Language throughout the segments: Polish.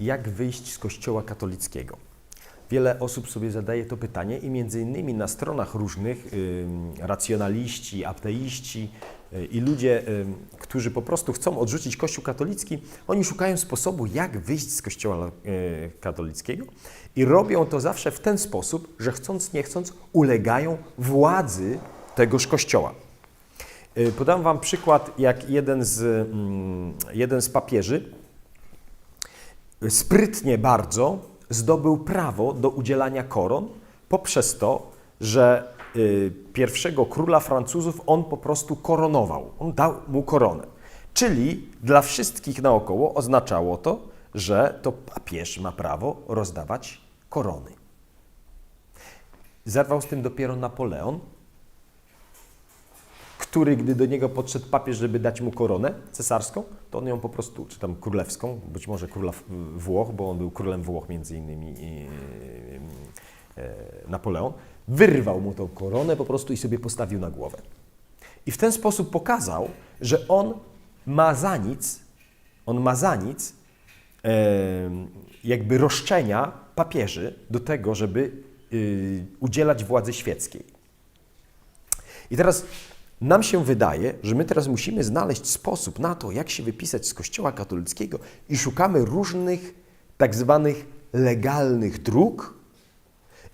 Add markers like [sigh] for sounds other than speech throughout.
jak wyjść z kościoła katolickiego. Wiele osób sobie zadaje to pytanie i między innymi na stronach różnych ym, racjonaliści, ateiści y, i ludzie, ym, którzy po prostu chcą odrzucić Kościół katolicki, oni szukają sposobu, jak wyjść z Kościoła y, katolickiego i robią to zawsze w ten sposób, że chcąc nie chcąc ulegają władzy tegoż Kościoła. Y, Podam Wam przykład, jak jeden z, jeden z papieży sprytnie bardzo zdobył prawo do udzielania koron poprzez to, że y, pierwszego króla Francuzów on po prostu koronował. On dał mu koronę. Czyli dla wszystkich naokoło oznaczało to, że to papież ma prawo rozdawać korony. Zerwał z tym dopiero Napoleon, który, gdy do niego podszedł papież, żeby dać mu koronę cesarską, to on ją po prostu, czy tam królewską, być może króla Włoch, bo on był królem Włoch między innymi i, e, Napoleon, wyrwał mu tą koronę po prostu i sobie postawił na głowę. I w ten sposób pokazał, że on ma za nic, on ma za nic e, jakby roszczenia papieży do tego, żeby y, udzielać władzy świeckiej. I teraz nam się wydaje, że my teraz musimy znaleźć sposób na to, jak się wypisać z Kościoła katolickiego i szukamy różnych tak zwanych legalnych dróg.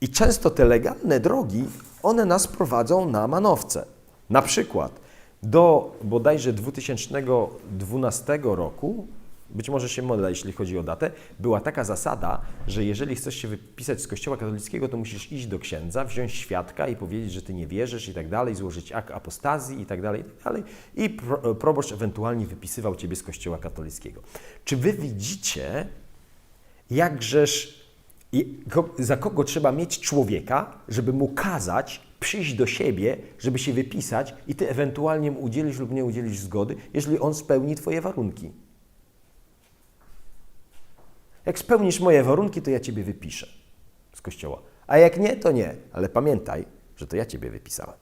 I często te legalne drogi, one nas prowadzą na manowce. Na przykład do bodajże 2012 roku, być może się mylę, jeśli chodzi o datę, była taka zasada, że jeżeli chcesz się wypisać z Kościoła katolickiego, to musisz iść do księdza, wziąć świadka i powiedzieć, że ty nie wierzysz i tak dalej, złożyć akt apostazji i tak dalej, i tak dalej. I pro, proboszcz ewentualnie wypisywał ciebie z Kościoła katolickiego. Czy wy widzicie, jakżeż za kogo trzeba mieć człowieka, żeby mu kazać przyjść do siebie, żeby się wypisać i ty ewentualnie mu udzielisz lub nie udzielisz zgody, jeżeli on spełni twoje warunki? Jak spełnisz moje warunki, to ja ciebie wypiszę z kościoła. A jak nie, to nie. Ale pamiętaj, że to ja ciebie wypisałem.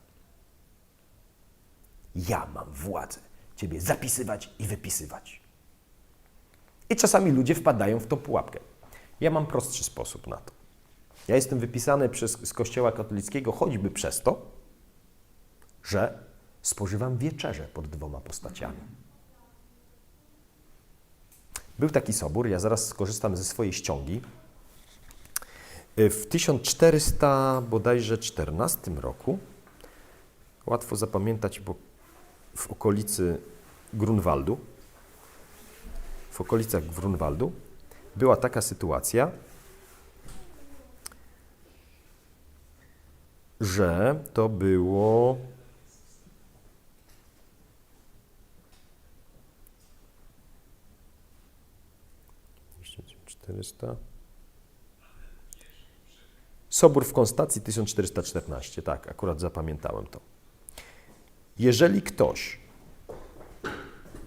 Ja mam władzę ciebie zapisywać i wypisywać. I czasami ludzie wpadają w tą pułapkę. Ja mam prostszy sposób na to. Ja jestem wypisany przez, z Kościoła katolickiego choćby przez to, że spożywam wieczerze pod dwoma postaciami. Był taki sobór, ja zaraz skorzystam ze swojej ściągi. W 1400 bodajże 14 roku, łatwo zapamiętać, bo w okolicy Grunwaldu, w okolicach Grunwaldu była taka sytuacja, że to było 400. Sobór w Konstacji 1414, tak, akurat zapamiętałem to. Jeżeli ktoś,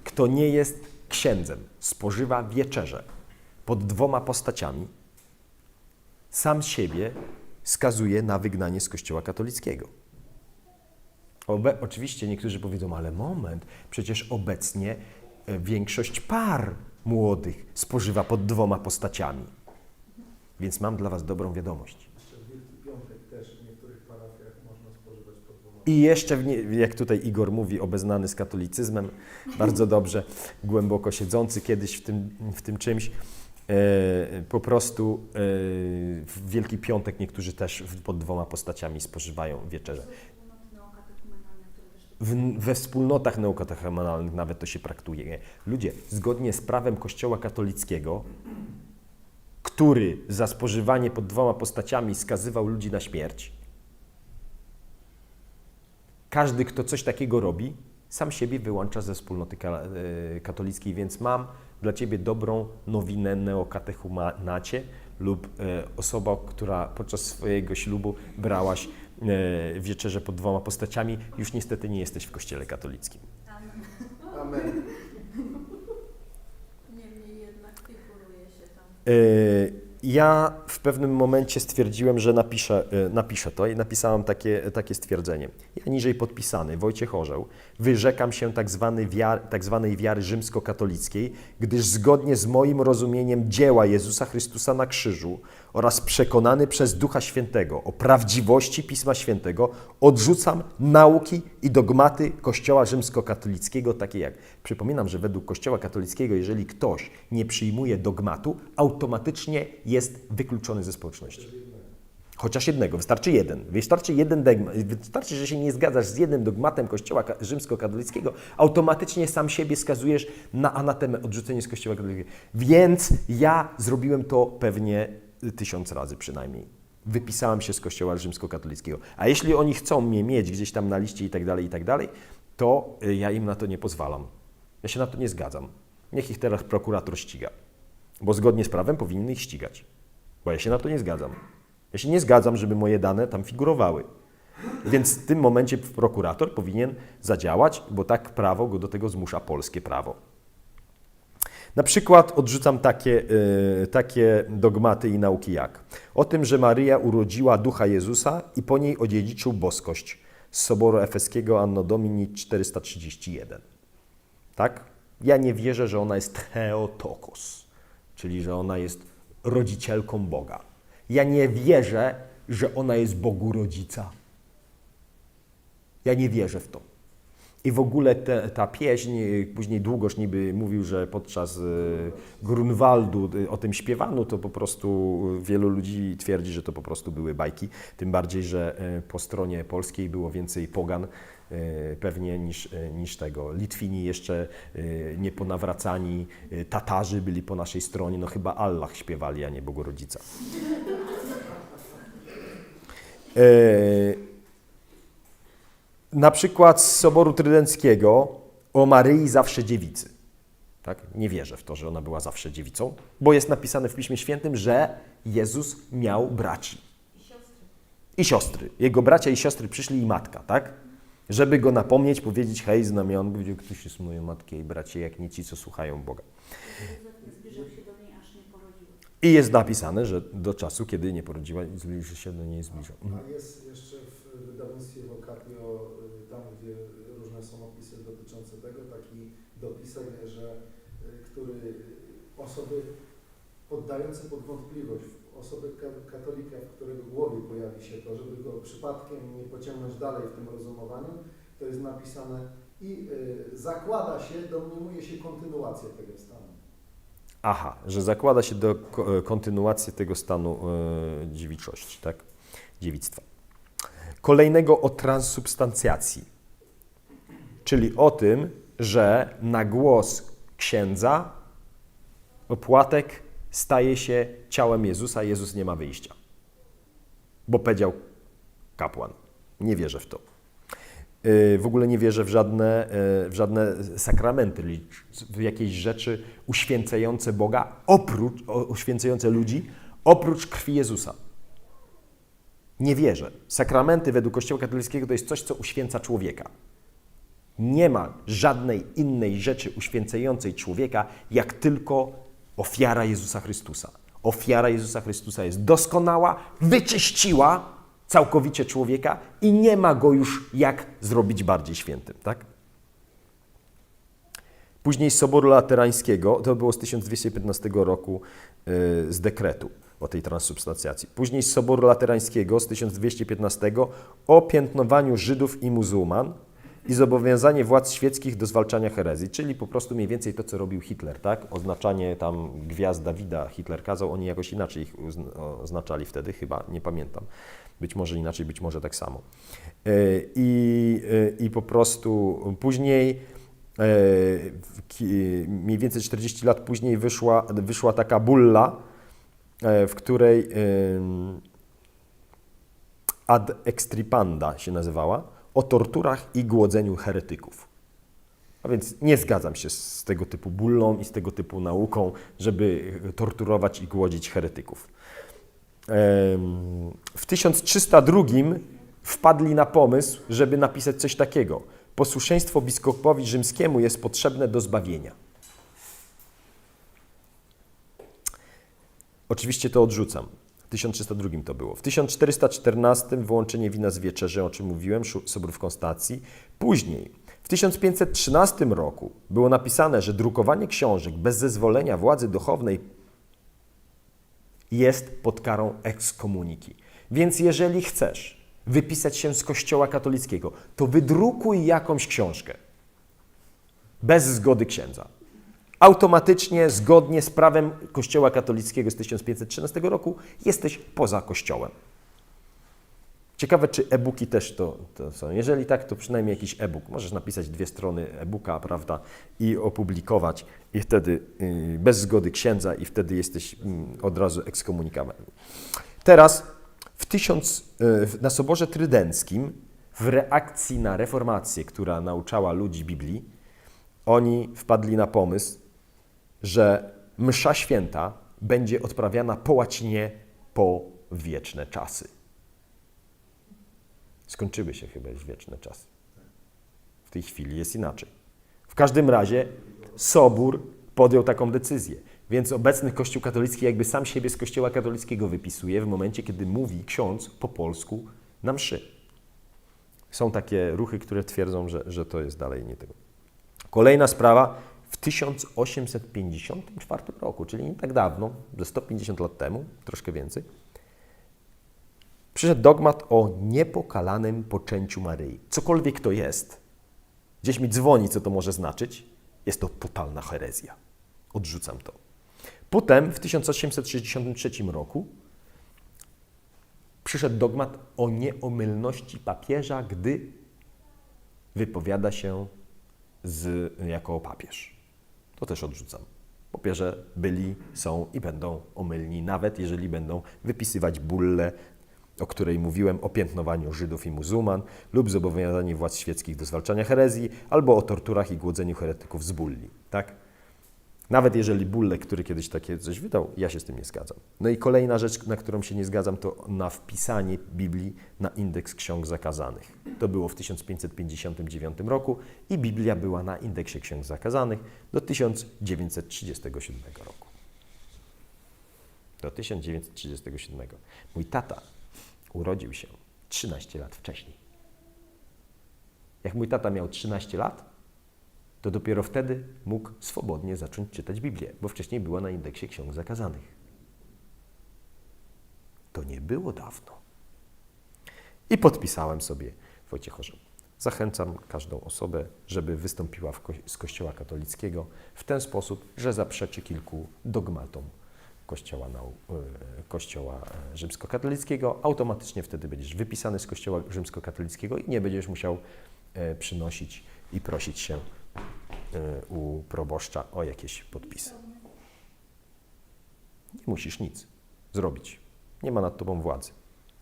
kto nie jest księdzem, spożywa wieczerze pod dwoma postaciami, sam siebie skazuje na wygnanie z Kościoła katolickiego. Obe, oczywiście niektórzy powiedzą, ale moment, przecież obecnie e, większość par młodych spożywa pod dwoma postaciami. Więc mam dla Was dobrą wiadomość. I jeszcze, nie, jak tutaj Igor mówi, obeznany z katolicyzmem, [laughs] bardzo dobrze, głęboko siedzący kiedyś w tym, w tym czymś, e, po prostu e, w Wielki Piątek niektórzy też pod dwoma postaciami spożywają wieczerze. W, we wspólnotach neokatechumenalnych nawet to się praktykuje. Ludzie, zgodnie z prawem Kościoła katolickiego, który za spożywanie pod dwoma postaciami skazywał ludzi na śmierć, każdy, kto coś takiego robi, sam siebie wyłącza ze wspólnoty e, katolickiej, więc mam dla Ciebie dobrą nowinę neokatechumenacie lub e, osoba, która podczas swojego ślubu brałaś e, wieczerze pod dwoma postaciami, już niestety nie jesteś w kościele katolickim. Amen. Niemniej jednak figuruje się tam. E, Ja pewnym momencie stwierdziłem, że napiszę, e, napiszę to i napisałem takie, takie stwierdzenie. Ja niżej podpisany, Wojciech Orzeł, wyrzekam się tak, zwany wiar, tak zwanej wiary rzymskokatolickiej, gdyż zgodnie z moim rozumieniem dzieła Jezusa Chrystusa na krzyżu oraz przekonany przez Ducha Świętego o prawdziwości Pisma Świętego, odrzucam nauki i dogmaty Kościoła rzymskokatolickiego, takie jak. Przypominam, że według Kościoła katolickiego, jeżeli ktoś nie przyjmuje dogmatu, automatycznie jest wykluczony ze społeczności. Chociaż jednego, wystarczy jeden. Wystarczy jeden dogmat, wystarczy, że się nie zgadzasz z jednym dogmatem Kościoła ka- rzymskokatolickiego, automatycznie sam siebie skazujesz na anatemę, odrzucenie z Kościoła katolickiego. Więc ja zrobiłem to pewnie tysiąc razy przynajmniej. Wypisałem się z Kościoła rzymskokatolickiego. A jeśli oni chcą mnie mieć gdzieś tam na liście i tak dalej, i tak dalej, to y, ja im na to nie pozwalam. Ja się na to nie zgadzam. Niech ich teraz prokurator ściga. Bo zgodnie z prawem powinien ich ścigać. Bo ja się na to nie zgadzam. Ja się nie zgadzam, żeby moje dane tam figurowały. Więc w tym momencie prokurator powinien zadziałać, bo tak prawo go do tego zmusza polskie prawo. Na przykład odrzucam takie, y, takie dogmaty i nauki jak o tym, że Maryja urodziła ducha Jezusa i po niej odziedziczył boskość z Soboru Efeskiego Anno Domini 431. Tak? Ja nie wierzę, że ona jest Theotokos, czyli że ona jest rodzicielką Boga. Ja nie wierzę, że ona jest Bogu rodzica. Ja nie wierzę w to. I w ogóle te, ta pieśń, y, później Długosz niby mówił, że podczas y, Grunwaldu y, o tym śpiewano, to po prostu wielu ludzi twierdzi, że to po prostu były bajki. Tym bardziej, że po stronie polskiej było więcej pogan pewnie niż, niż tego. Litwini jeszcze nieponawracani, y, Tatarzy byli po naszej stronie, no chyba Allah śpiewali, a nie Bogorodzica. Y, na przykład z Soboru Trydenckiego o Maryi zawsze dziewicy. Tak? Nie wierzę w to, że ona była zawsze dziewicą, bo jest napisane w Piśmie Świętym, że Jezus miał braci i siostry. Jego bracia i siostry przyszli i matka, tak? Żeby go napomnieć, powiedzieć, hej, znamion, powiedział, ktoś jest moją matkę i bracie, jak nie ci, co słuchają Boga. Zbliżał się do niej, aż nie porodziła. I jest napisane, że do czasu, kiedy nie porodziła, zbliży się do niej zbliżał. A jest jeszcze w wydawnictwie tam gdzie różne są opisy dotyczące tego, taki dopisek, że y, który osoby poddające pod wątpliwość, osoby ka- katolika, w którego głowie pojawi się to, żeby go przypadkiem nie pociągnąć dalej w tym rozumowaniu, to jest napisane i y, zakłada się, domniemuje się kontynuację tego stanu. Aha, że zakłada się do ko- e, kontynuacji tego stanu e, dziewiczości, tak? Dziewictwa. Kolejnego o transsubstancjacji, czyli o tym, że na głos księdza opłatek staje się ciałem Jezusa, Jezus nie ma wyjścia. Bo powiedział kapłan. Nie wierzę w to. Y, W ogóle nie wierzę w żadne, y, w żadne sakramenty, w jakieś rzeczy uświęcające Boga, oprócz, uświęcające ludzi, oprócz krwi Jezusa. Nie wierzę. Sakramenty według Kościoła katolickiego to jest coś, co uświęca człowieka. Nie ma żadnej innej rzeczy uświęcającej człowieka, jak tylko ofiara Jezusa Chrystusa. Ofiara Jezusa Chrystusa jest doskonała, wyczyściła całkowicie człowieka i nie ma go już jak zrobić bardziej świętym, tak? Później z Soboru Laterańskiego, to było z 1215 roku y, z dekretu o tej transsubstancjacji. Później z Soboru Laterańskiego z 1215 o piętnowaniu Żydów i muzułman i zobowiązanie władz świeckich do zwalczania herezji, czyli po prostu mniej więcej to, co robił Hitler, tak? Oznaczanie tam gwiazd Dawida Hitler kazał, oni jakoś inaczej ich oznaczali wtedy, chyba, nie pamiętam. Być może inaczej, być może tak samo. Y, I, y, i po prostu później e, mniej więcej 40 lat później wyszła, wyszła taka bulla, e, w której ad extripanda się nazywała, o torturach i głodzeniu heretyków. A więc nie zgadzam się z tego typu bullą i z tego typu nauką, żeby torturować i głodzić heretyków. W 1302 wpadli na pomysł, żeby napisać coś takiego. Posłuszeństwo biskupowi rzymskiemu jest potrzebne do zbawienia. Oczywiście to odrzucam. 1302 to było. W 1414 wyłączenie wina z wieczerzy, o czym mówiłem, Sobór w Konstacji. Później, w 1513 roku było napisane, że drukowanie książek bez zezwolenia władzy duchownej jest pod karą ekskomuniki. Więc jeżeli chcesz wypisać się z kościoła katolickiego, to wydrukuj jakąś książkę bez zgody księdza. Automatycznie, zgodnie z prawem kościoła katolickiego z 1513 roku, jesteś poza kościołem. Ciekawe, czy e-booki też to, to są. Jeżeli tak, to przynajmniej jakiś e-book. Możesz napisać dwie strony e-booka, prawda, i opublikować, i wtedy y, bez zgody księdza, i wtedy jesteś mm, od razu ekskomunikowany. Teraz w tysiąc, y, na Soborze Trydenckim, w reakcji na reformację, która nauczała ludzi Biblii, oni wpadli na pomysł, że msza święta będzie odprawiana po łacinie po wieczne czasy. Skończyły się chyba już wieczne czasy. W tej chwili jest inaczej. W każdym razie Sobór podjął taką decyzję. Więc obecny Kościół katolicki jakby sam siebie z Kościoła katolickiego wypisuje w momencie, kiedy mówi ksiądz po polsku na mszy. Są takie ruchy, które twierdzą, że, że to jest dalej nie tego. Kolejna sprawa. W 1854 roku, czyli nie tak dawno, ze 150 lat temu, troszkę więcej, przyszedł dogmat o niepokalanym poczęciu Maryi. Cokolwiek to jest, gdzieś mi dzwoni, co to może znaczyć, jest to totalna herezja. Odrzucam to. Potem w 1863 roku przyszedł dogmat o nieomylności papieża, gdy wypowiada się z, jako papież. To też odrzucam. Papieże byli, są i będą omylni, nawet jeżeli będą wypisywać bullę, o której mówiłem, o piętnowaniu Żydów i muzułman lub zobowiązaniu władz świeckich do zwalczania herezji, albo o torturach i głodzeniu heretyków z bulli. Tak? Nawet jeżeli Bulle, który kiedyś takie coś wydał, ja się z tym nie zgadzam. No i kolejna rzecz, na którą się nie zgadzam, to na wpisanie Biblii na indeks ksiąg zakazanych. To było w 1559 roku i Biblia była na indeksie ksiąg zakazanych do 1937 roku. Do 1937. Mój tata urodził się 13 lat wcześniej. Jak mój tata miał 13 lat, to dopiero wtedy mógł swobodnie zacząć czytać Biblię, bo wcześniej była na indeksie ksiąg zakazanych. To nie było dawno. I podpisałem sobie Wojciech Orzeł. Zachęcam każdą osobę, żeby wystąpiła ko- z Kościoła katolickiego w ten sposób, że zaprzeczy kilku dogmatom Kościoła, e, kościoła e, rzymskokatolickiego. Automatycznie wtedy będziesz wypisany z Kościoła rzymskokatolickiego i nie będziesz musiał e, przynosić i prosić się u proboszcza o jakieś podpisy. Nie musisz nic zrobić. Nie ma nad tobą władzy.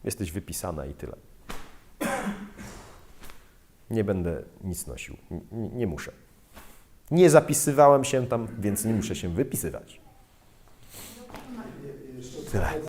Jesteś wypisana i tyle. Nie będę nic nosił. N- nie muszę. Nie zapisywałem się tam, więc nie muszę się wypisywać. Tyle.